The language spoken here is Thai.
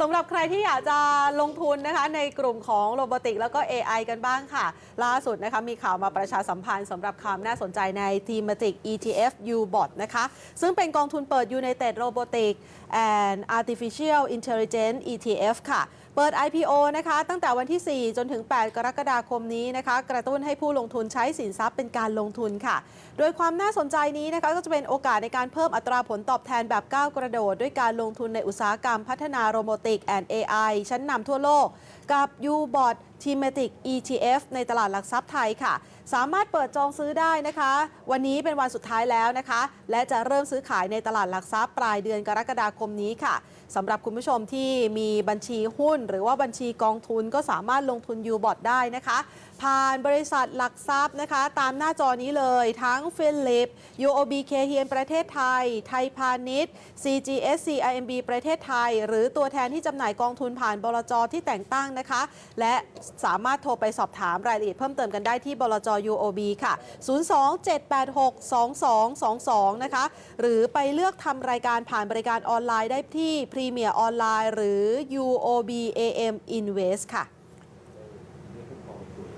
สำหรับใครที่อยากจะลงทุนนะคะในกลุ่มของโรบอติกแล้วก็ AI กันบ้างค่ะ ล่าสุดนะคะมีข่าวมาประชาสัมพันธ์สำหรับความน่าสนใจใน Thematic ETF U-Bot นะคะ ซึ่งเป็นกองทุนเปิด United Robotic and Artificial Intelligence ETF ค่ะ เปิด IPO นะคะตั้งแต่วันที่ 4 จนถึง 8 กรกฎาคมนี้นะคะ กระตุ้นให้ผู้ลงทุนใช้สินทรัพย์เป็นการลงทุนค่ะ โดยความน่าสนใจนี้นะคะก็จะเป็นโอกาสในการเพิ่มอัตราผลตอบแทนแบบก้าวกระโดด ด้วยการลงทุนในอุตสาหกรรมพัฒนาโรบอติก and AI ชั้นนำทั่วโลกกับ U-Bot Thematic ETF ในตลาดหลักทรัพย์ไทยค่ะ สามารถเปิดจองซื้อได้นะคะ วันนี้เป็นวันสุดท้ายแล้วนะคะ และจะเริ่มซื้อขายในตลาดหลักทรัพย์ปลายเดือนกรกฎาคมนี้ค่ะสำหรับคุณผู้ชมที่มีบัญชีหุ้น หรือว่าบัญชีกองทุนก็สามารถลงทุน U-Bot ได้นะคะ ผ่านบริษัทหลักทรัพย์นะคะ ตามหน้าจอนี้เลยทั้ง Philip UOB k h i e n ประเทศไทย ไทยพาณิชย์ CGSC IMB ประเทศไทย หรือตัวแทนที่จำหน่ายกองทุนผ่านบลจที่แต่งตั้งนะคะ และสามารถโทรไปสอบถามรายละเอียดเพิ่มเติมกันได้ที่บลจ UOB ค่ะ 027862222 นะคะ หรือไปเลือกทำรายการผ่านบริการออนไลน์ได้ที่พรีเมียร์ออนไลน์หรือ UOB AM Invest ค่ะ